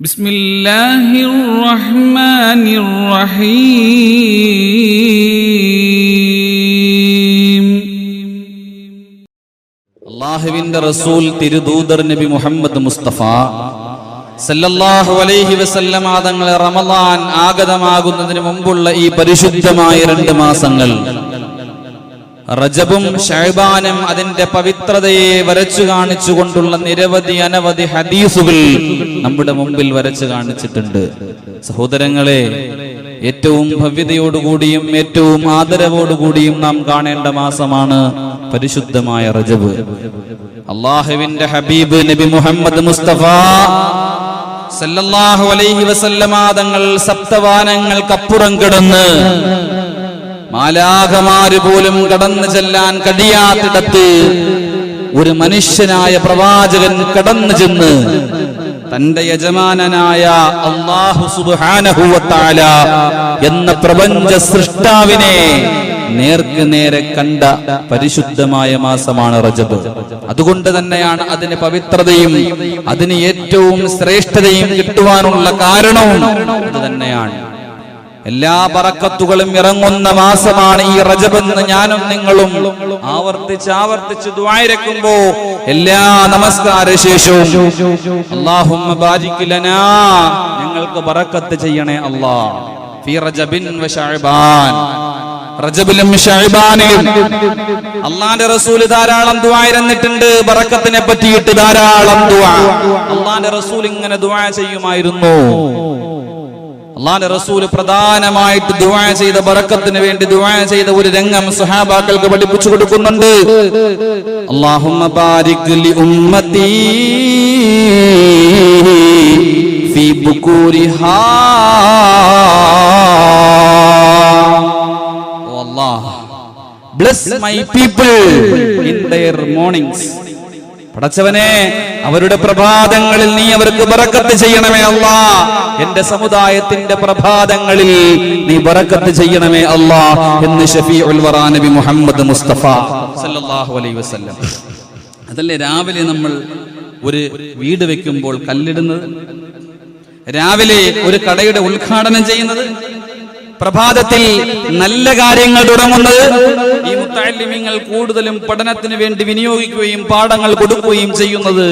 بسم الله الرحمن الرحيم അള്ളാഹുവിന്റെ റസൂൽ തിരുദൂതർ നബി മുഹമ്മദ് മുസ്തഫ സല്ലല്ലാഹു അലൈഹി വസല്ലമ തങ്ങളെ റമദാൻ ആഗതമാകുന്നതിന് മുമ്പുള്ള ഈ പരിശുദ്ധമായ രണ്ട് മാസങ്ങൾ റജബും ഷൈബാനും അതിന്റെ പവിത്രതയെ വരച്ചു കാണിച്ചുകൊണ്ടുള്ള നിരവധി അനവധി ഹദീസുകൾ നമ്മുടെ മുമ്പിൽ വരച്ചു കാണിച്ചിട്ടുണ്ട്. സഹോദരങ്ങളെ ഏറ്റവും ഭവ്യതയോടുകൂടിയും ഏറ്റവും ആദരവോടുകൂടിയും നാം കാണേണ്ട മാസമാണ് പരിശുദ്ധമായ റജബ്. അള്ളാഹുവിന്റെ ഹബീബ് നബി മുഹമ്മദ് മുസ്തഫ സല്ലല്ലാഹു അലൈഹി വസല്ലമ തങ്ങൾ സപ്തവാനങ്ങൾക്കപ്പുറം കിടന്ന് മാലാഖമാര് പോലും കടന്നു ചെല്ലാൻ കഴിയാത്തിടത്ത് ഒരു മനുഷ്യനായ പ്രവാചകൻ കടന്നു ചെന്ന് തന്റെ യജമാനനായ അള്ളാഹു സുബാനഹുവത്താല എന്ന പ്രപഞ്ച സൃഷ്ടാവിനെ നേർക്ക് നേരെ കണ്ട പരിശുദ്ധമായ മാസമാണ് റജബ്. അതുകൊണ്ട് തന്നെയാണ് അതിന് പവിത്രതയും അതിന് ഏറ്റവും ശ്രേഷ്ഠതയും കിട്ടുവാനുള്ള കാരണവും അത് തന്നെയാണ് എല്ലാ പറക്കത്തുകളും ഇറങ്ങുന്ന മാസമാണ് ഈ റജബെന്ന് ഞാനും നിങ്ങളും ആവർത്തിച്ച് ആവർത്തിച്ച് ദ്വായിരക്കുമ്പോ എല്ലാ നമസ്കാര ശേഷവും അല്ലാഹുമ്മ ബാരിക് ലനാ ഞങ്ങൾക്ക് പറക്കത്ത് ചെയ്യണേ അല്ലാ. ഫീ റജബിൻ അള്ളാന്റെ റസൂൽ ധാരാളം ദുആയിരുന്നിട്ടുണ്ട് ബറക്കത്തിനെ പറ്റിയിട്ട് ധാരാളം ദുആ. അള്ളാന്റെ റസൂൽ ഇങ്ങനെ ദുആ ചെയ്യുമായിരുന്നു. അള്ളാന്റെ റസൂൽ പ്രധാനമായിട്ട് ദുവായ ചെയ്ത ബറക്കത്തിന് വേണ്ടി ദുവായ ചെയ്ത ഒരു രംഗം സുഹാബാക്കൾക്ക് പഠിപ്പിച്ചു കൊടുക്കുന്നുണ്ട്. അല്ലാഹുമ്മ ബാരിക് ലി ഉമ്മത്തി ഫീ ബുകൂരിഹാ Allah bless my people in their mornings പടച്ചവനെ അവരുടെ പ്രഭാതങ്ങളിൽ നീ അവർക്ക് ബറക്കത്ത് ചെയ്യണമേ അല്ല. എന്റെ സമുദായത്തിന്റെ പ്രഭാതങ്ങളിൽ നീ ബറക്കത്ത് ചെയ്യണമേ അല്ല എന്ന് ഷഫി നബി മുഹമ്മദ് മുസ്തഫ സല്ലല്ലാഹു അലൈഹി വസല്ലം. അതല്ലേ രാവിലെ നമ്മൾ ഒരു വീട് വെക്കുമ്പോൾ കല്ലിടുന്നത്? രാവിലെ ഒരു കടയുടെ ഉദ്ഘാടനം ചെയ്യുന്നത്? പ്രഭാതത്തിൽ നല്ല കാര്യങ്ങൾ തുടങ്ങുന്നത് ഈ മുത്താലിമ്യങ്ങൾ കൂടുതലും പഠനത്തിന് വേണ്ടി വിനിയോഗിക്കുകയും പാഠങ്ങൾ കൊടുക്കുകയും ചെയ്യുന്നത്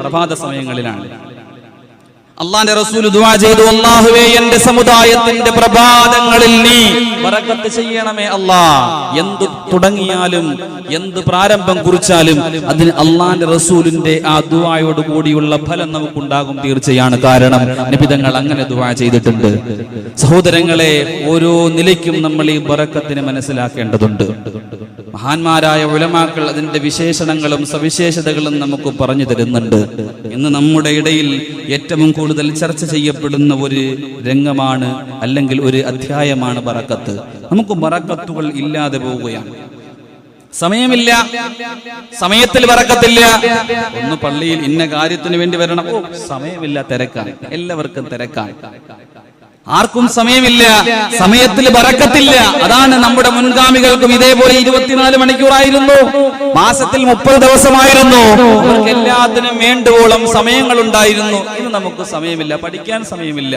പ്രഭാത സമയങ്ങളിലാണ്. അള്ളാന്റെ റസൂൽ ദുആ ചെയ്തു അല്ലാഹുവേ എന്റെ സമുദായത്തിന്റെ പ്രഭാതങ്ങളിൽ നീ ബറക്കത്ത് ചെയ്യണമേ അല്ലാ എന്ത് തുടങ്ങിയാലും എന്ത് പ്രാരംഭം കുറിച്ചാലും അതിന് അള്ളാന്റെ റസൂലിന്റെ ആ ദുവായോട് കൂടിയുള്ള ഫലം നമുക്കുണ്ടാകും തീർച്ചയാണ് കാരണം. നിബിതങ്ങൾ അങ്ങനെ ദുവാ ചെയ്തിട്ടുണ്ട്. സഹോദരങ്ങളെ ഓരോ നിലയ്ക്കും നമ്മൾ ഈ ബറക്കത്തിനെ മനസ്സിലാക്കേണ്ടതുണ്ട്. മഹാന്മാരായ ഉലമാക്കൾ അതിന്റെ വിശേഷണങ്ങളും സവിശേഷതകളും നമുക്ക് പറഞ്ഞു തരുന്നുണ്ട്. ഇന്ന് നമ്മുടെ ഇടയിൽ ഏറ്റവും കൂടുതൽ ചർച്ച ചെയ്യപ്പെടുന്ന ഒരു രംഗമാണ് അല്ലെങ്കിൽ ഒരു അധ്യായമാണ് ബറക്കത്ത്. നമുക്ക് ബറക്കത്തുകൾ ഇല്ലാതെ പോവുകയാണ്. സമയമില്ല. സമയത്തിൽ വറക്കത്തില്ല. ഒന്ന് പള്ളിയിൽ ഇന്ന കാര്യത്തിന് വേണ്ടി വരണം. സമയമില്ല തിരക്കാണ്. എല്ലാവർക്കും തിരക്കാണ്. ആർക്കും സമയമില്ല സമയത്തിൽ ബറക്കത്തില്ല. അതാണ് നമ്മുടെ മുൻഗാമികൾക്കും ഇതേപോലെ ഇരുപത്തിനാല് മണിക്കൂറായിരുന്നു. മാസത്തിൽ മുപ്പത് ദിവസമായിരുന്നു. അവർക്ക് എല്ലാത്തിനും വേണ്ടുവോളം സമയങ്ങൾ ഉണ്ടായിരുന്നു ഇന്ന് നമുക്ക് സമയമില്ല പഠിക്കാൻ സമയമില്ല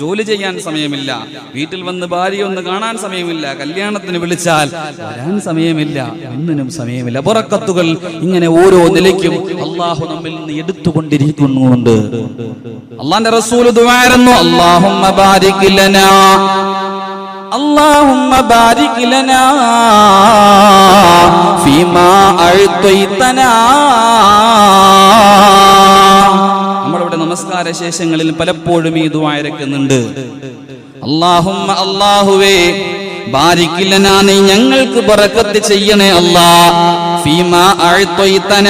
ജോലി ചെയ്യാൻ സമയമില്ല വീട്ടിൽ വന്ന് ഭാര്യ ഒന്ന് കാണാൻ സമയമില്ല കല്യാണത്തിന് വിളിച്ചാൽ വരാൻ സമയമില്ല ഒന്നിനും സമയമില്ല. പുറക്കത്തുകൾ ഇങ്ങനെ ഓരോ നിലയ്ക്കും അള്ളാഹു നമ്മിൽ നിന്ന് എടുത്തുകൊണ്ടിരിക്കുന്നുണ്ട്. അള്ളാന്റെ റസൂൽ ദുവായിരുന്നു അല്ലാഹുമ്മ ബാരിക് ലനാ اللهم بارك لنا فيما أعطيتنا നമ്മളിവിടെ നമസ്കാര ശേഷങ്ങളിൽ പലപ്പോഴും ഈ ദുആയിരക്കുന്നുണ്ട് അല്ലാഹുമ്മ അല്ലാഹുവേ ബാരിക്കില്ലന നീ ഞങ്ങൾക്ക് ബറക്കത്ത് ചെയ്യണേ അല്ലാ ഫീമാ അഴ്ത്തൊയ്തന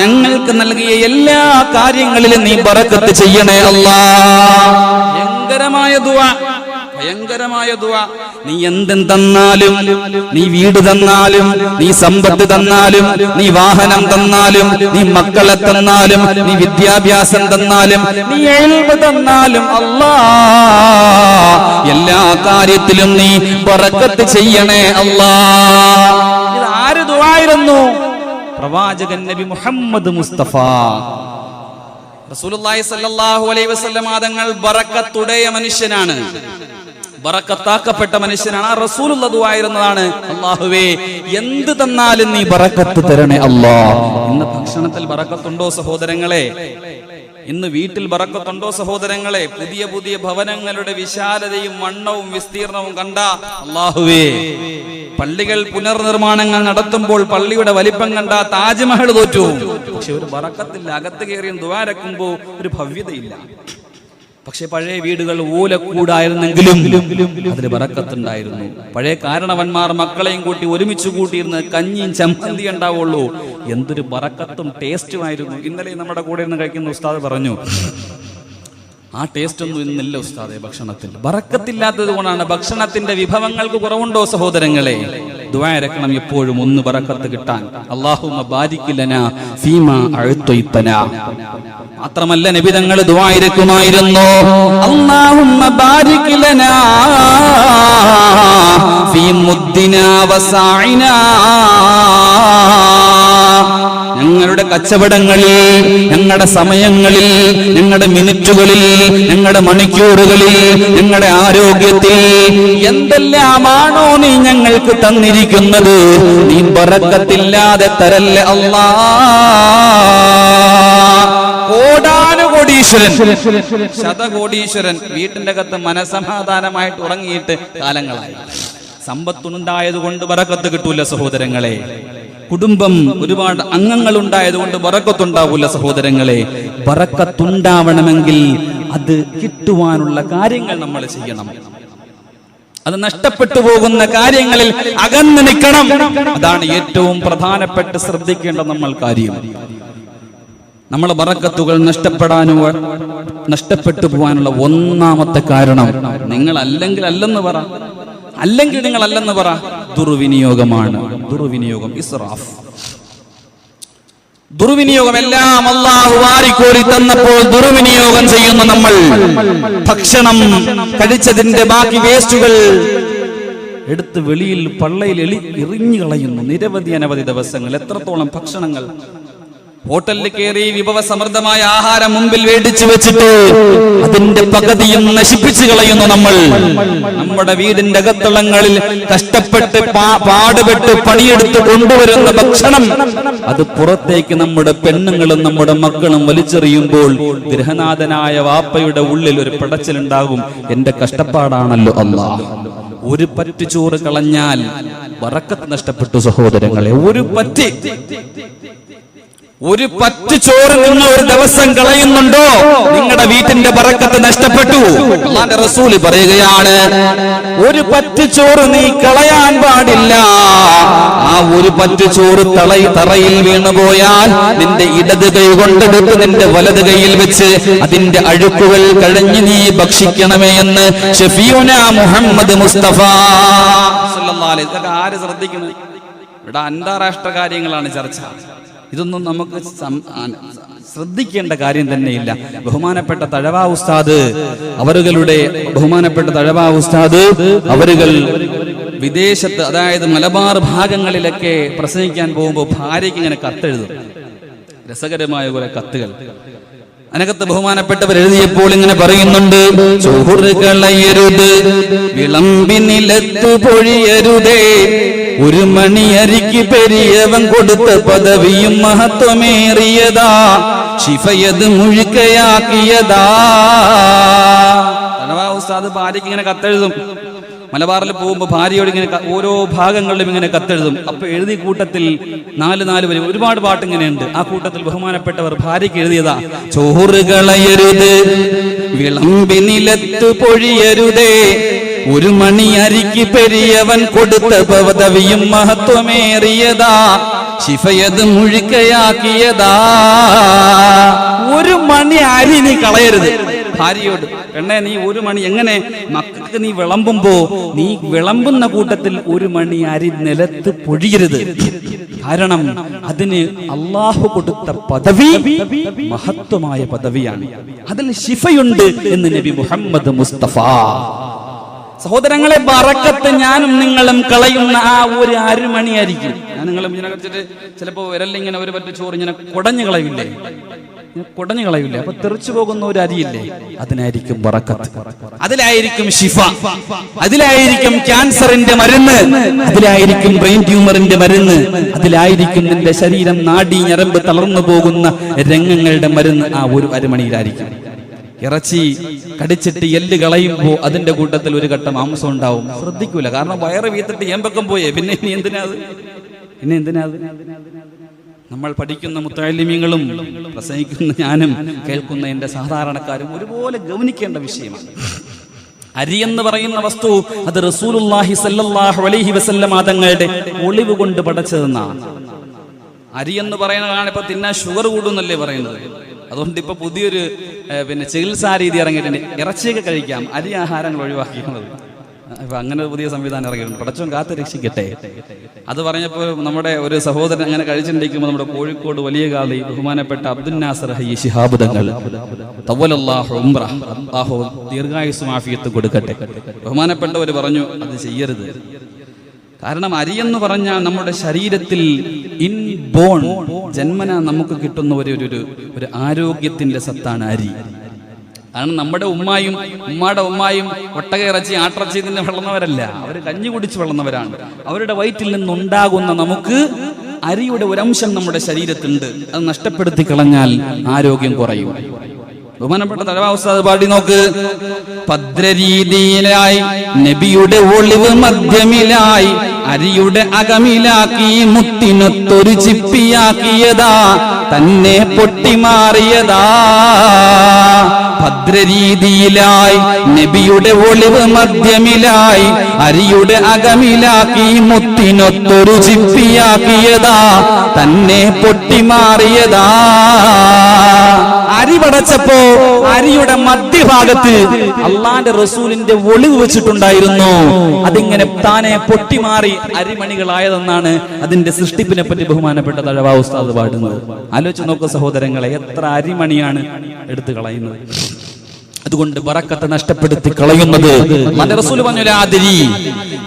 ഞങ്ങൾക്ക് നൽകിയ എല്ലാ കാര്യങ്ങളിലും നീ ബറക്കത്ത് ചെയ്യണേ അല്ലാ ഭയങ്കരമായ ദുആ ഭയങ്കരമായ ദുആ നീ എന്തും തന്നാലും നീ വീട് തന്നാലും നീ സമ്പത്ത് തന്നാലും നീ വാഹനം തന്നാലും നീ മക്കളെ തന്നാലും നീ വിദ്യാഭ്യാസം തന്നാലും നീ എഴുപ് തന്നാലും അല്ലാ. എല്ലാ കാര്യത്തിലും നീ പറക്കത്ത് ചെയ്യണേ അല്ലാ. ഇത് ആര് ദുവായിരുന്നു? പ്രവാചകൻ നബി മുഹമ്മദ് മുസ്തഫ. റസൂലുള്ളാഹി സ്വല്ലല്ലാഹു അലൈഹി തങ്ങൾ മനുഷ്യനാണ്. ബറക്കത്താക്കപ്പെട്ട മനുഷ്യനാണ്. ആ റസൂലുള്ള ദുആയിരുന്നതാണ് അള്ളാഹുവേ എന്ത് തന്നാലും നീ ബറക്കത്ത് തരണേ അല്ലാ. ഇന്ന് ഭക്ഷണത്തിൽ ബറക്കത്തുണ്ടോ സഹോദരങ്ങളെ? ഇന്ന് വീട്ടിൽ ബറക്കത്തുണ്ടോ സഹോദരങ്ങളെ? പുതിയ പുതിയ ഭവനങ്ങളുടെ വിശാലതയും വണ്ണവും വിസ്തീർണവും കണ്ട അള്ളാഹുവേ പള്ളികൾ പുനർനിർമ്മാണങ്ങൾ നടത്തുമ്പോൾ പള്ളിയുടെ വലിപ്പം കണ്ട താജ്മഹൽ തോറ്റു. പക്ഷെ ഒരു വറക്കത്തില്ല അകത്ത് കയറിയും ദ്വാരക്കുമ്പോ ഒരു ഭവ്യതയില്ല. പക്ഷെ പഴയ വീടുകൾ ഓലക്കൂടായിരുന്നെങ്കിലും അതിന് വറക്കത്തുണ്ടായിരുന്നു. പഴയ കാരണവന്മാർ മക്കളെയും കൂട്ടി ഒരുമിച്ച് കൂട്ടിയിരുന്ന് കഞ്ഞിയും ചമ്മന്തി ഉണ്ടാവുള്ളൂ. എന്തൊരു ബറക്കത്തും ടേസ്റ്റുമായിരുന്നു ഇന്നലെ നമ്മുടെ കൂടെ ഇരുന്ന് കഴിക്കുന്ന ഉസ്താദ് പറഞ്ഞു ആ ടേസ്റ്റ് ഒന്നും ഇന്നില്ല ഉസ്താദെ ഭക്ഷണത്തിൽ. ബറക്കത്തില്ലാത്തത് കൊണ്ടാണ് ഭക്ഷണത്തിന്റെ വിഭവങ്ങൾക്ക് കുറവുണ്ടോ സഹോദരങ്ങളെ? ദ്വാരക്കണം എപ്പോഴും ഒന്ന് ബറക്കത്ത് കിട്ടാൻ. അള്ളാഹുമ ബാരിക്കില്ലന ഫീമ അഴുത്തൊയ്ത്തന. മാത്രമല്ല നബിതങ്ങൾ ദ്വായിരിക്കുമായിരുന്നു അള്ളാഹുമ ബാരിക്കില്ലന ഫീ ഞങ്ങളുടെ കച്ചവടങ്ങളിൽ ഞങ്ങളുടെ സമയങ്ങളിൽ ഞങ്ങളുടെ മിനിറ്റുകളിൽ ഞങ്ങളുടെ മണിക്കൂറുകളിൽ ഞങ്ങളുടെ ആരോഗ്യത്തിൽ എന്തെല്ലാമാണോ നീ ഞങ്ങൾക്ക് തന്നിരിക്കുന്നത്? നീ പറക്കത്തില്ലാതെ തരല്ല അല്ലാ? കോടാനുകോടീശ്വരൻ ശതകോടീശ്വരൻ വീട്ടിന്റെ അകത്ത് മനസമാധാനമായിട്ട് ഉറങ്ങിയിട്ട് കാലങ്ങളായി. സമ്പത്തുണ്ടായത് കൊണ്ട് ബറക്കത്ത് കിട്ടൂല സഹോദരങ്ങളെ. കുടുംബം ഒരുപാട് അംഗങ്ങൾ ഉണ്ടായതുകൊണ്ട് വറക്കത്തുണ്ടാവൂല സഹോദരങ്ങളെ. വറക്കത്തുണ്ടാവണമെങ്കിൽ അത് കിട്ടുവാനുള്ള കാര്യങ്ങൾ നമ്മൾ ചെയ്യണം. അത് നഷ്ടപ്പെട്ടു പോകുന്ന കാര്യങ്ങളിൽ അകന്നു നിൽക്കണം. അതാണ് ഏറ്റവും പ്രധാനപ്പെട്ട് ശ്രദ്ധിക്കേണ്ട നമ്മൾ കാര്യം. നമ്മളെ വറക്കത്തുകൾ നഷ്ടപ്പെടാനോ നഷ്ടപ്പെട്ടു പോകാനുള്ള ഒന്നാമത്തെ കാരണം നിങ്ങൾ അല്ലെങ്കിൽ അല്ലെന്ന് പറ. അല്ലെങ്കിൽ നിങ്ങൾ അല്ലെന്ന് പറ. ദുർവിനിയോഗമാണ്. ദുർവിനിയോഗം ഇസ്രാഫ് ദുർവിനിയോഗം എല്ലാം അള്ളാഹു വാരിക്കോരി തന്നപ്പോൾ ദുർവിനിയോഗം ചെയ്യുന്ന നമ്മൾ. ഭക്ഷണം കഴിച്ചതിന്റെ ബാക്കി വേസ്റ്റുകൾ എടുത്ത് വെളിയിൽ പള്ളയിൽ എളി എറിഞ്ഞു കളയുന്നു നിരവധി അനവധി ദിവസങ്ങൾ. എത്രത്തോളം ഭക്ഷണങ്ങൾ ഹോട്ടലിൽ കയറി വിഭവസമൃദ്ധമായ ആഹാരം മുമ്പിൽ വേടിച്ചു വെച്ചിട്ട് അതിന്റെ പകുതിയും നശിപ്പിച്ചു കളയുന്നു നമ്മൾ. നമ്മുടെ വീടിന്റെ അകത്തളങ്ങളിൽ കഷ്ടപ്പെട്ട് പാടുപെട്ട് പണിയെടുത്ത് കൊണ്ടുവരുന്ന ഭക്ഷണം. അത് പുറത്തേക്ക് നമ്മുടെ പെണ്ണുങ്ങളും നമ്മുടെ മക്കളും വലിച്ചെറിയുമ്പോൾ ഗൃഹനാഥനായ വാപ്പയുടെ ഉള്ളിൽ ഒരു പിടച്ചിലുണ്ടാകും. എന്റെ കഷ്ടപ്പാടാണല്ലോ അമ്മ ഒരു പറ്റു ചോറ് കളഞ്ഞാൽ വറക്കത്ത് നഷ്ടപ്പെട്ടു സഹോദരങ്ങളെ. ഒരു പറ്റ്. ഒരു പറ്റ് ചോറ് നിങ്ങൾ ഒരു ദിവസം കളയുന്നുണ്ടോ? നിങ്ങളുടെ വീട്ടിന്റെ പറക്കത്ത് നഷ്ടപ്പെട്ടു. അള്ളാന്റെ റസൂൽ പറയുകയാണ് ഒരു പറ്റ് ചോറ് നീ കളയാൻ പാടില്ല. ആ ഒരു പറ്റ് ചോറ് തളയി തറയിൽ വീണുപോയാൽ നിന്റെ ഇടത് കൈ കൊണ്ടെടുത്ത് നിന്റെ വലത് കൈയിൽ വെച്ച് അതിന്റെ അഴുക്കുകൾ കഴിഞ്ഞ് നീ ഭക്ഷിക്കണമേ എന്ന് ഷെഫിയുന മുഹമ്മദ് മുസ്തഫ ആര് ശ്രദ്ധിക്കുന്നു ഇവിടെ അന്താരാഷ്ട്ര കാര്യങ്ങളാണ് ചർച്ച. ഇതൊന്നും നമുക്ക് ശ്രദ്ധിക്കേണ്ട കാര്യം തന്നെയില്ല. ബഹുമാനപ്പെട്ട തഴവാ ഉസ്താദ് അവരുകളുടെ ബഹുമാനപ്പെട്ട തഴവാ ഉസ്താദ് അവരുകൾ വിദേശത്ത് അതായത് മലബാർ ഭാഗങ്ങളിലൊക്കെ പ്രസംഗിക്കാൻ പോകുമ്പോൾ ഭാര്യയ്ക്ക് ഇങ്ങനെ കത്തെഴുതും. രസകരമായ കുറെ കത്തുകൾ. അതിനകത്ത് ബഹുമാനപ്പെട്ടവർ എഴുതിയപ്പോൾ ഇങ്ങനെ പറയുന്നുണ്ട് ചോറ് കളയരുത് വിളമ്പി നിലത്തു പൊഴിയരുതേ ഒരു മണിയരിക്ക് പെരിയവൻ കൊടുത്ത പദവിയും മഹത്വമേറിയതാ ശിഫയത് മുഴുക്കയാക്കിയതാ. ഉസ്താദ് ഭാര്യയ്ക്ക് ഇങ്ങനെ കത്തെഴുതും മലബാറിൽ പോകുമ്പോൾ ഭാര്യയോട് ഇങ്ങനെ ഓരോ ഭാഗങ്ങളിലും ഇങ്ങനെ കത്തെഴുതും. അപ്പൊ എഴുതി കൂട്ടത്തിൽ നാല് നാല് വരും ഒരുപാട് പാട്ട് ഇങ്ങനെയുണ്ട് ആ കൂട്ടത്തിൽ ബഹുമാനപ്പെട്ടവർ ഭാര്യയ്ക്ക് എഴുതിയതാ ചോറ് കളയരുത് പൊഴിയരുതേ. ഒരു മണി അരിക്ക് പെരിയവൻ കൊടുത്ത പദവിയും മഹത്വമേറിയതാ. ശിഫയത് മുഴുക്കയാക്കിയതാ. ഒരു മണി അരി നീ കളയരുത്. ഭാര്യയോട് പെണ്ണെ നീ ഒരു മണി എങ്ങനെ മക്കൾക്ക് നീ വിളമ്പുമ്പോ നീ വിളമ്പുന്ന കൂട്ടത്തിൽ ഒരു മണി അരി നിലത്ത് പൊഴിയരുത്. കാരണം അതിന് അള്ളാഹു കൊടുത്ത പദവി മഹത്വമായ പദവിയാണ്. അതിൽ ശിഫയുണ്ട് എന്ന് നബി മുഹമ്മദ് മുസ്തഫ. സഹോദരങ്ങളെ പറക്കത്ത് ഞാനും നിങ്ങളും കളയുന്ന ആ ഒരു അരുമണിയായിരിക്കും ഞാൻ നിങ്ങളും ഇങ്ങനെ കളിച്ചിട്ട് ചിലപ്പോ വിരലിങ്ങനെ ഒരു പറ്റ ചോറ് ഇങ്ങനെ കുടഞ്ഞു കളയില്ലേ കുടഞ്ഞു കളയില്ല അപ്പൊ തെറിച്ചു പോകുന്ന ഒരു അരിയില്ലേ? അതിനായിരിക്കും ബറക്കത്ത് അതിലായിരിക്കും ഷിഫ അതിലായിരിക്കും ക്യാൻസറിന്റെ മരുന്ന്. അതിലായിരിക്കും ബ്രെയിൻ ട്യൂമറിന്റെ മരുന്ന്. അതിലായിരിക്കും നിന്റെ ശരീരം നാടി ഞരമ്പ് തളർന്നു പോകുന്ന രംഗങ്ങളുടെ മരുന്ന് ആ ഒരു അരമണിയിലായിരിക്കും. ഇറച്ചി കടിച്ചിട്ട് എല്ല് കളയുമ്പോ അതിന്റെ കൂട്ടത്തിൽ ഒരു ഘട്ടം മാംസം ഉണ്ടാവും. ശ്രദ്ധിക്കൂല. കാരണം വയറ് വീത്തിട്ട് ഏമ്പക്കം പോയേ. പിന്നെ ഇനി എന്തിനാ പിന്നെ എന്തിനാ നമ്മൾ പഠിക്കുന്ന മുത്താലിമ്യങ്ങളും പ്രസംഗിക്കുന്ന ഞാനും കേൾക്കുന്ന എന്റെ സാധാരണക്കാരും ഒരുപോലെ ഗൗനിക്കേണ്ട വിഷയമാണ്. അരി എന്ന് പറയുന്ന വസ്തു അത് റസൂലുള്ളാഹി സല്ലല്ലാഹു അലൈഹി വസല്ലമ തങ്ങളുടെ ഒളിവ് കൊണ്ട് പടച്ചതെന്നാണ്. അരി എന്ന് പറയുന്നതാണ് ഇപ്പൊ തിന്നാൻ ഷുഗർ കൂടുന്നല്ലേ പറയുന്നത്. അതുകൊണ്ട് ഇപ്പൊ പുതിയൊരു പിന്നെ ചികിത്സാ രീതി ഇറങ്ങിയിട്ടുണ്ട്. ഇറച്ചിയൊക്കെ കഴിക്കാം. അരി ആഹാരങ്ങൾ ഒഴിവാക്കിയുള്ളത് അങ്ങനെ ഒരു പുതിയ സംവിധാനം ഇറങ്ങിയിട്ടുണ്ട് പടച്ചവൻ കാത്തു രക്ഷിക്കട്ടെ. അത് പറഞ്ഞപ്പോൾ നമ്മുടെ ഒരു സഹോദരൻ അങ്ങനെ കഴിച്ചിട്ടിരിക്കുമ്പോൾ നമ്മുടെ കോഴിക്കോട് വലിയ കാളി ബഹുമാനപ്പെട്ട അബ്ദുൽ നാസർ ഹയ്യ ശിഹാബ് ദീർഘായുസ്സും ആഫിയത്ത് കൊടുക്കട്ടെ. ബഹുമാനപ്പെട്ടവർ പറഞ്ഞു അത് ചെയ്യരുത്. കാരണം അരിയെന്ന് പറഞ്ഞാൽ നമ്മുടെ ശരീരത്തിൽ ഇൻ ബോൺ ജന്മന നമുക്ക് കിട്ടുന്ന ഒരു ഒരു ആരോഗ്യത്തിന്റെ സത്താണ് അരി. കാരണം നമ്മുടെ ഉമ്മായും ഉമ്മാടെ ഉമ്മായും ഒട്ടക ഇറച്ചി ആട്ടിറച്ചി നിന്ന് വളർന്നവരല്ല അവർ കഞ്ഞി കുടിച്ച് വളർന്നവരാണ് അവരുടെ വയറ്റിൽ നിന്നുണ്ടാകുന്ന നമുക്ക് അരിയുടെ ഒരംശം നമ്മുടെ ശരീരത്തിലുണ്ട് അത് നഷ്ടപ്പെടുത്തി കളഞ്ഞാൽ ആരോഗ്യം കുറയും. ബഹുമാനപ്പെട്ട തലവാസ്താദ് പാടി നോക്ക്. ഭദ്രരീതിയിലായി നബിയുടെ ഒളിവ് മധ്യമിലായി അരിയുടെ അകമിലാക്കി മുത്തിനൊത്തൊരു ചിപ്പിയാക്കിയതാ തന്നെ പൊട്ടിമാറിയതാ. ഭദ്രരീതിയിലായി നബിയുടെ ഒളിവ് മധ്യമിലായി അരിയുടെ അകമിലാക്കി മുത്തിനൊത്തൊരു ചിപ്പിയാക്കിയതാ തന്നെ പൊട്ടിമാറിയതാ. അരി പടച്ചപ്പോ അരിയുടെ മധ്യഭാഗത്ത് അള്ളാന്റെ റസൂലിന്റെ ഒളിവ് വെച്ചിട്ടുണ്ടായിരുന്നു. അതിങ്ങനെ താനെ പൊട്ടിമാറി അരിമണികളായതെന്നാണ് അതിന്റെ സൃഷ്ടിപ്പിനെ പറ്റി ബഹുമാനപ്പെട്ട തഴവാ ഉസ്താദ് പാടുന്നത്. ആലോചിച്ച് നോക്കുക സഹോദരങ്ങളെ എത്ര അരിമണിയാണ് എടുത്തു കളയുന്നത്. അതുകൊണ്ട് ബറക്കത്ത് നഷ്ടപ്പെടുത്തി കളയുന്നത്.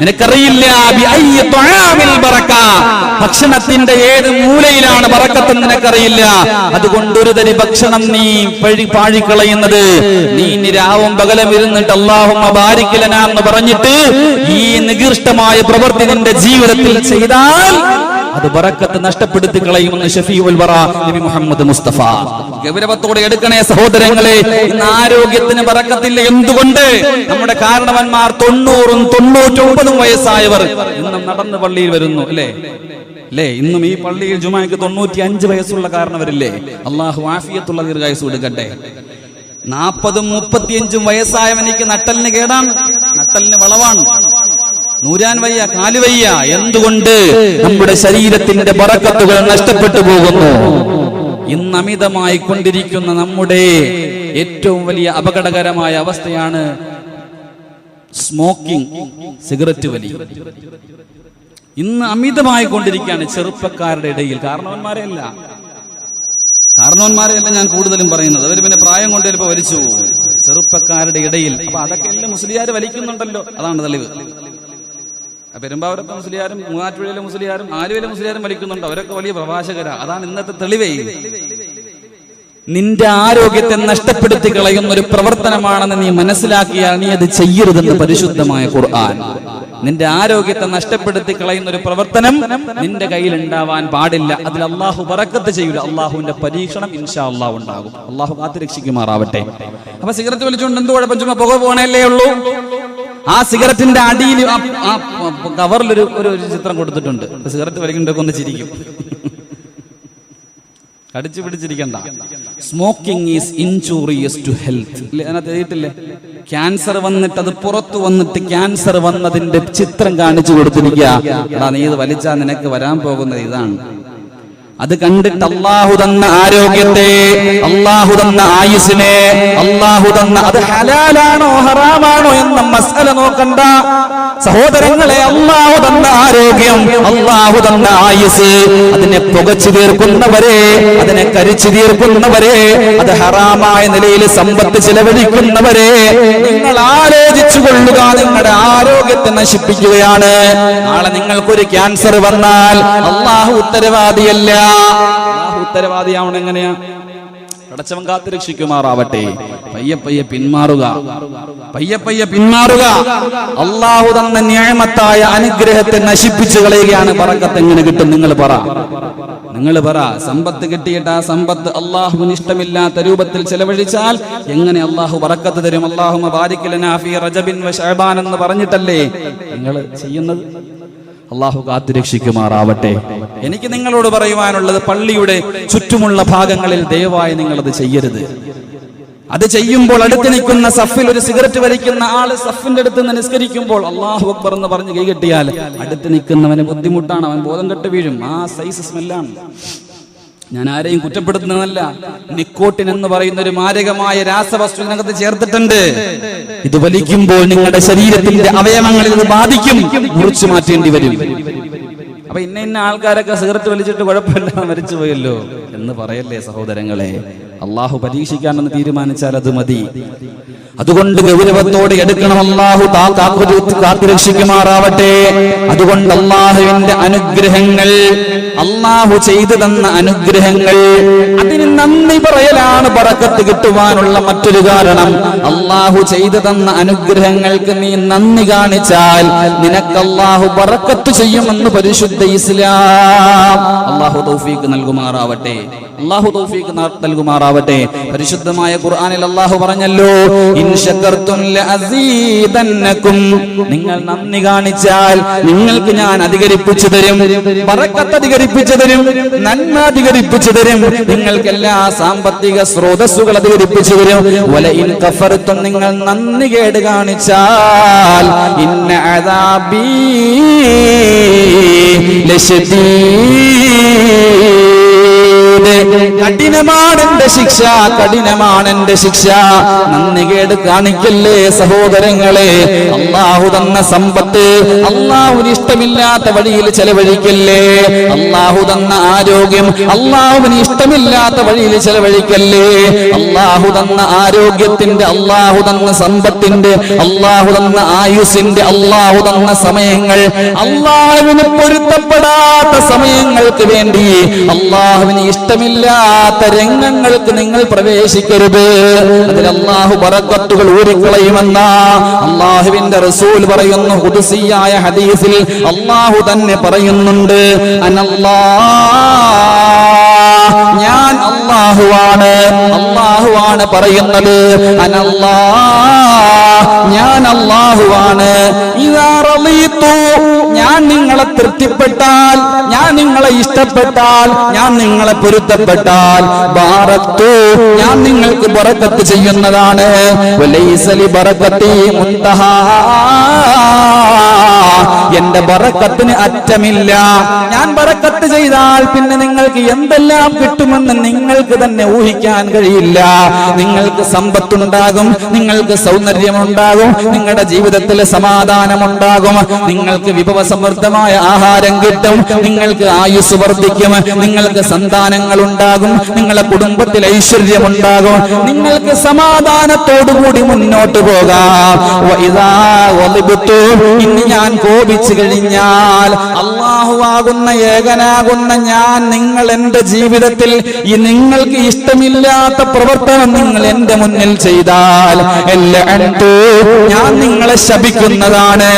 നിനക്കറിയില്ല. ഭക്ഷണത്തിന്റെ ഏത് മൂലയിലാണ് ബറക്കത്ത് നിനക്കറിയില്ല അതുകൊണ്ട് ഒരു തരി ഭക്ഷണം നീ പഴി പാഴിക്കളയുന്നത് നീ രാവും പകലും ഇരുന്നിട്ട് അള്ളാഹുമ്മ ബാരിക്കലനാന്ന് പറഞ്ഞിട്ട് ഈ നികൃഷ്ടമായ പ്രവർത്തി നിന്റെ ജീവിതത്തിൽ ചെയ്താൽ അത് ബറക്കത്ത് നഷ്ടപ്പെടുത്തി കളയുമെന്ന് ഷഫീഉൽ വറ നബി മുഹമ്മദ് മുസ്തഫ. ഗൗരവത്തോടെ എടുക്കണേ സഹോദരങ്ങളെ ഇന്ന് ആരോഗ്യത്തിന് ബറക്കത്തില്ല എന്തുകൊണ്ട്? നമ്മുടെ കാരണവന്മാർ തൊണ്ണൂറും തൊണ്ണൂറ്റൊമ്പതും വയസ്സായവർ ഇന്നും നടന്ന് പള്ളിയിൽ വരുന്നു അല്ലേ? അല്ലേ? ഇന്നും ഈ പള്ളിയിൽ ജുമാക്ക് തൊണ്ണൂറ്റി അഞ്ച് വയസ്സുള്ള കാരണവരില്ലേ? അള്ളാഹു ആഫിയത്തുള്ള ദീർഘായുസ് കൊടുക്കട്ടെ. നാൽപ്പതും മുപ്പത്തിയഞ്ചും വയസ്സായവനിക്ക് നട്ടലിന് കേടാണ്. നട്ടലിന് വളവാണ്. നൂരാൻ വയ്യ കാൽ വയ്യ. എന്തുകൊണ്ട്? നമ്മുടെ ശരീരത്തിന്റെ പറക്കത്തുകൾ നഷ്ടപ്പെട്ടു പോകുന്നു. ഇന്ന് അമിതമായി കൊണ്ടിരിക്കുന്ന നമ്മുടെ ഏറ്റവും വലിയ അപകടകരമായ അവസ്ഥയാണ് സ്മോക്കിംഗ് സിഗരറ്റ് വലി. ഇന്ന് അമിതമായി കൊണ്ടിരിക്കുകയാണ് ചെറുപ്പക്കാരുടെ ഇടയിൽ. കാരണവന്മാരെ അല്ല. കാരണവന്മാരെയല്ല ഞാൻ കൂടുതലും പറയുന്നത്. അവർ പിന്നെ പ്രായം കൊണ്ട് ചിലപ്പോൾ വലിച്ചു പോകും. ചെറുപ്പക്കാരുടെ ഇടയിൽ. അപ്പൊ അതൊക്കെ എല്ലാം മുസ്ലിയാർ വലിക്കുന്നുണ്ടല്ലോ. അതാണ് തെളിവ്. പെരുമ്പാവൂരത്തെ മുസ്ലിയാരും മൂവാറ്റുപുഴയിലെ മുസ്ലിയാരും ആലുവയിലെ മുസ്ലിയാരും വലിക്കുന്നുണ്ട്. അവരൊക്കെ വലിയ പ്രഭാഷകരാ. അതാണ് ഇന്നത്തെ തെളിവേ. നിന്റെ ആരോഗ്യത്തെ നഷ്ടപ്പെടുത്തി കളയുന്ന ഒരു പ്രവർത്തനമാണെന്ന് നീ മനസ്സിലാക്കിയാൽ നീ അത് ചെയ്യരുതെന്ന് പരിശുദ്ധമായ ഖുർആൻ. നിന്റെ ആരോഗ്യത്തെ നഷ്ടപ്പെടുത്തി കളയുന്ന ഒരു പ്രവർത്തനം നിന്റെ കയ്യിൽ ഉണ്ടാവാൻ പാടില്ല. അതിൽ അള്ളാഹു പറക്കത്ത് ചെയ്യൂല. അള്ളാഹുവിന്റെ പരീക്ഷണം ഇൻഷാ അള്ളാഹു ഉണ്ടാകും. അള്ളാഹു കാത്തിരക്ഷിക്കുമാറാവട്ടെ. അപ്പൊ സിഗരറ്റ് വലിച്ചുകൊണ്ട് എന്ത് കുഴപ്പം? ചുമ്മാ പുക പോകണല്ലേ ഉള്ളൂ? ആ സിഗരറ്റിന്റെ അടിയിൽ ആ കവറിൽ ഒരു ചിത്രം കൊടുത്തിട്ടുണ്ട്. സിഗരറ്റ് വലിക്കുന്നുണ്ടൊക്കെ ഒന്ന് ചിരിക്കും. കടിച്ചു പിടിച്ചിരിക്കണ്ട. Smoking is injurious to health അതിനകത്ത് എഴുതിയിട്ടില്ലേ? ക്യാൻസർ വന്നിട്ട് അത് പുറത്തു വന്നിട്ട് ക്യാൻസർ വന്നതിന്റെ ചിത്രം കാണിച്ചു കൊടുത്തിരിക്കുക. നീ ഇത് വലിച്ചാൽ നിനക്ക് വരാൻ പോകുന്നത് ഇതാണ്. അത് കണ്ടിട്ട് അള്ളാഹു തന്ന ആരോഗ്യത്തെ അള്ളാഹു തന്ന ആയുസിനെ അള്ളാഹു തന്ന അത് ഹലാലാണോ ഹറാമാണോ എന്ന മസാല നോക്കണ്ട. സഹോദരങ്ങളെ അള്ളാഹു തന്ന ആരോഗ്യം അള്ളാഹു തന്ന ആയുസ്. അതിനെ പുകച്ചു തീർക്കുന്നവരെ അതിനെ കരിച്ചു തീർക്കുന്നവരെ അത് ഹറാമായ നിലയിൽ സമ്പത്ത് ചിലവഴിക്കുന്നവരെ നിങ്ങൾ ആലോചിച്ചു കൊള്ളുക നിങ്ങളുടെ ആരോഗ്യത്തെ നശിപ്പിക്കുകയാണ്. നാളെ നിങ്ങൾക്കൊരു ക്യാൻസർ വന്നാൽ അള്ളാഹു ഉത്തരവാദിയല്ല. ഉത്തരവാദിയാവണം എങ്ങനെയാ? പടച്ചവൻ കാത്തു രക്ഷിക്കുമാറാവട്ടെ പയ്യെ പയ്യെ പിന്മാറുക. പയ്യെ പയ്യെ പിന്മാറുക. അള്ളാഹു തന്ന ന്യായമത്തായ അനുഗ്രഹത്തെ നശിപ്പിച്ചു കളയുകയാണ് പറക്കത്ത് എങ്ങനെ കിട്ടും നിങ്ങൾ പറ. നിങ്ങൾ പറ സമ്പത്ത് കിട്ടിയിട്ട് ആ സമ്പത്ത് അള്ളാഹുവിന് ഇഷ്ടമില്ലാത്ത രൂപത്തിൽ ചെലവഴിച്ചാൽ എങ്ങനെ അള്ളാഹു പറക്കത്ത് തരും? അള്ളാഹു റജബിൻ വ ശഅബാൻ എന്ന് പറഞ്ഞിട്ടല്ലേ നിങ്ങൾ ചെയ്യുന്നത്? അള്ളാഹു കാത്തുരക്ഷിക്കുമാറാവട്ടെ. എനിക്ക് നിങ്ങളോട് പറയുവാനുള്ളത് പള്ളിയുടെ ചുറ്റുമുള്ള ഭാഗങ്ങളിൽ ദയവായി നിങ്ങളത് ചെയ്യരുത്. അത് ചെയ്യുമ്പോൾ അടുത്ത് നിൽക്കുന്ന സഫിൽ ഒരു സിഗരറ്റ് വലിക്കുന്ന ആൾ സഫിന്റെ അടുത്ത് നിന്ന് നിസ്കരിക്കുമ്പോൾ അള്ളാഹു അക്ബർ എന്ന് പറഞ്ഞ് കൈകെട്ടിയാൽ അടുത്ത് നിൽക്കുന്നവന് ബുദ്ധിമുട്ടാണ് അവൻ ബോധം കെട്ട് വീഴും. ആ സൈസ് സ്മെല്ലാണ്. ഞാൻ ആരെയും കുറ്റപ്പെടുത്തുന്നതല്ല. നിക്കോട്ടിൻ എന്ന് പറയുന്ന ഒരു മാരകമായ രാസവസ്തു ഇതിനകത്ത് ചേർത്തിട്ടുണ്ട്. ഇത് വലിക്കുമ്പോൾ നിങ്ങളുടെ ശരീരത്തിന്റെ അവയവങ്ങളിൽ ഇത് ബാധിക്കും. മുറിച്ചു മാറ്റേണ്ടി വരും. അപ്പൊ ഇന്ന ഇന്ന ആൾക്കാരൊക്കെ സിഗരറ്റ് വലിച്ചിട്ട് കുഴപ്പമില്ല മരിച്ചു പോയല്ലോ എന്ന് പറയല്ലേ സഹോദരങ്ങളെ. അള്ളാഹു പരീക്ഷിക്കാമെന്ന് തീരുമാനിച്ചാൽ അത് മതി. അതുകൊണ്ട് ഗൗരവത്തോടെ എടുക്കണം അള്ളാഹു കാത്തുരക്ഷിക്കുമാറാവട്ടെ. അതുകൊണ്ട് അള്ളാഹുവിന്റെ അനുഗ്രഹങ്ങൾ അള്ളാഹു ചെയ്തു തന്ന അനുഗ്രഹങ്ങൾ. അതിന് നന്ദി പറയലാണ് പറക്കത്ത് കിട്ടുവാനുള്ള മറ്റൊരു കാരണം. അള്ളാഹു ചെയ്തു തന്ന അനുഗ്രഹങ്ങൾക്ക് നീ നന്ദി കാണിച്ചാൽ നിനക്ക് അള്ളാഹു പറക്കത്ത് ചെയ്യുമെന്ന് പരിശുദ്ധ ഇസ്ലാം. അള്ളാഹു തൗഫീക്ക് നൽകുമാറാവട്ടെ. അള്ളാഹു തൗഫീഖ് നൽകുമാറാവട്ടെ. പരിശുദ്ധമായ ഖുർആനിൽ അള്ളാഹു പറഞ്ഞല്ലോ നിങ്ങൾ നന്ദി കാണിച്ചാൽ നിങ്ങൾക്ക് ഞാൻ അധികരിപ്പിച്ചു തരും പറക്കത്തധികരിപ്പിച്ചു തരും നന്മ അധികരിപ്പിച്ചു തരും നിങ്ങൾക്ക് എല്ലാ സാമ്പത്തിക സ്രോതസ്സുകൾ അധികരിപ്പിച്ചു തരും. വല ഇൻ കഫർത്തും നിങ്ങൾ നന്ദി കേട് കാണിച്ചാൽ ഇന്ന അദാബീ ശിക്ഷ കഠിനമാണ് എന്റെ ശിക്ഷ. നന്ദി കേട് കാണിക്കല്ലേ സഹോദരങ്ങളെ. അള്ളാഹു തന്ന സമ്പത്ത് അള്ളാഹുവിന് ഇഷ്ടമില്ലാത്ത വഴിയിൽ ചെലവഴിക്കല്ലേ. അള്ളാഹു തന്ന ആരോഗ്യം അള്ളാഹുവിന് ഇഷ്ടമില്ലാത്ത വഴിയിൽ ചെലവഴിക്കല്ലേ. അള്ളാഹു തന്ന ആരോഗ്യത്തിന്റെ അള്ളാഹു തന്ന സമ്പത്തിന്റെ അള്ളാഹു തന്ന ആയുസിന്റെ അള്ളാഹു തന്ന സമയങ്ങൾ അള്ളാഹുവിന് പൊരുത്തപ്പെടാത്ത സമയങ്ങൾക്ക് വേണ്ടി അള്ളാഹുവിന് ഇഷ്ടമില്ലാത്ത രംഗങ്ങൾക്ക് നിങ്ങൾ പ്രവേശിക്കരുത്. അതിൽ അള്ളാഹു ബറക്കത്തുകൾ ഊരിക്കളയുമെന്ന അള്ളാഹുവിന്റെ റസൂൽ പറയുന്നു ഹുദുസിയായ ഹദീസിൽ അള്ളാഹു തന്നെ പറയുന്നുണ്ട് അനല്ലാ ഞാൻ അള്ളാഹുവാണ് അള്ളാഹുവാണ് പറയുന്നത് അനല്ലാ ഞാൻ അള്ളാഹുവാണ്. ഞാൻ നിങ്ങളെ തൃപ്തിപ്പെട്ടാൽ ഞാൻ നിങ്ങളെ ഇഷ്ടപ്പെട്ടാൽ ഞാൻ നിങ്ങളെ പൊരുത്തപ്പെട്ടാൽ. ഭാരത്തു ഞാൻ നിങ്ങൾക്ക് ബറക്കത്ത് ചെയ്യുന്നതാണ്. ബറക്കത്തി മുന്തഹാ എന്റെ ബറക്കത്തിന് അറ്റമില്ല. ഞാൻ ബറക്കത്ത് ചെയ്താൽ പിന്നെ നിങ്ങൾക്ക് എന്തെല്ലാം കിട്ടുമെന്ന് നിങ്ങൾക്ക് തന്നെ ഊഹിക്കാൻ കഴിയില്ല. നിങ്ങൾക്ക് സമ്പത്തുണ്ടാകും നിങ്ങൾക്ക് സൗന്ദര്യമുണ്ടാകും നിങ്ങളുടെ ജീവിതത്തിൽ സമാധാനമുണ്ടാകും. നിങ്ങൾക്ക് വിഭവ സമൃദ്ധമായ ആഹാരം കിട്ടും നിങ്ങൾക്ക് ആയുസ് വർദ്ധിക്കും നിങ്ങൾക്ക് സന്താനങ്ങൾ ഉണ്ടാകും നിങ്ങളുടെ കുടുംബത്തിൽ ഐശ്വര്യമുണ്ടാകും. നിങ്ങൾക്ക് സമാധാനത്തോടുകൂടി മുന്നോട്ട് പോകാം. ഇന്ന് ഞാൻ ഇനി കോപിച്ചു കഴിഞ്ഞാൽ അള്ളാഹു ആകുന്ന ഏകനാകുന്ന ഞാൻ നിങ്ങൾ എന്റെ ജീവിതത്തിൽ ഈ നിങ്ങൾക്ക് ഇഷ്ടമില്ലാത്ത പ്രവർത്തനം നിങ്ങൾ എന്റെ മുന്നിൽ ചെയ്താൽ ഞാൻ നിങ്ങളെ ശപിക്കുന്നതാണ്.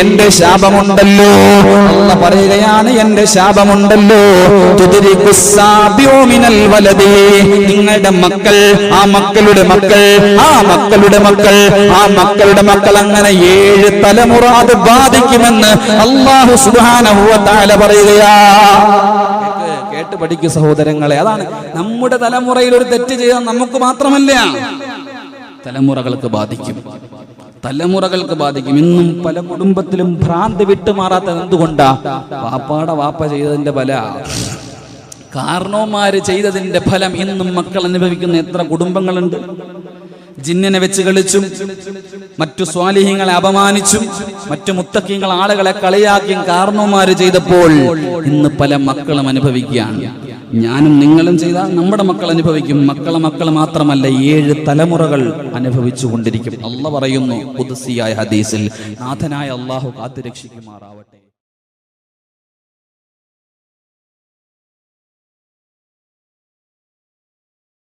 എന്റെ ശാപമുണ്ടല്ലോ. എന്ന് പറയുകയാണ് എന്റെ ശാപമുണ്ടല്ലോ. തുതിരിക്കുസാബ്യോമിനൽ വലതേ. നിങ്ങളുടെ മക്കൾ ആ മക്കളുടെ മക്കൾ ആ മക്കളുടെ മക്കൾ ആ മക്കളുടെ മക്കൾ അങ്ങനെ ഏഴ് തലമുറ അത് ബാധിക്കുമെന്ന് അള്ളാഹു തആല പറയുകയാ. കേട്ട് പഠിക്കൂ സഹോദരങ്ങളെ അതാണ് നമ്മുടെ തലമുറയിൽ ഒരു തെറ്റ് ചെയ്താൽ നമുക്ക് മാത്രമല്ല. തലമുറകൾക്ക് ബാധിക്കും. തലമുറകൾക്ക് ബാധിക്കും. ഇന്നും പല കുടുംബത്തിലും ഭ്രാന്ത് വിട്ടുമാറാത്തത് എന്തുകൊണ്ടാ? വാപ്പാടെ വാപ്പ ചെയ്തതിന്റെ പല കാരണവന്മാര് ചെയ്തതിന്റെ ഫലം ഇന്നും മക്കൾ അനുഭവിക്കുന്ന എത്ര കുടുംബങ്ങളുണ്ട്? ജിന്നിനെ വെച്ച് കളിച്ചും മറ്റു സ്വാലിഹ്യങ്ങളെ അപമാനിച്ചും മറ്റു മുത്തക്കിങ്ങൾ ആളുകളെ കളിയാക്കിയും കാരണവന്മാര് ചെയ്തപ്പോൾ ഇന്ന് പല മക്കളും അനുഭവിക്കുകയാണ്. ഞാനും നിങ്ങളും ചെയ്താൽ നമ്മുടെ മക്കൾ അനുഭവിക്കും. മക്കളെ മക്കൾ മാത്രമല്ല ഏഴ് തലമുറകൾ അനുഭവിച്ചു കൊണ്ടിരിക്കും അല്ല പറയുന്നു പുതുസിയായ ഹദീസിൽ നാഥനായ അള്ളാഹു കാത്തുരക്ഷിക്കുമാറാവട്ടെ.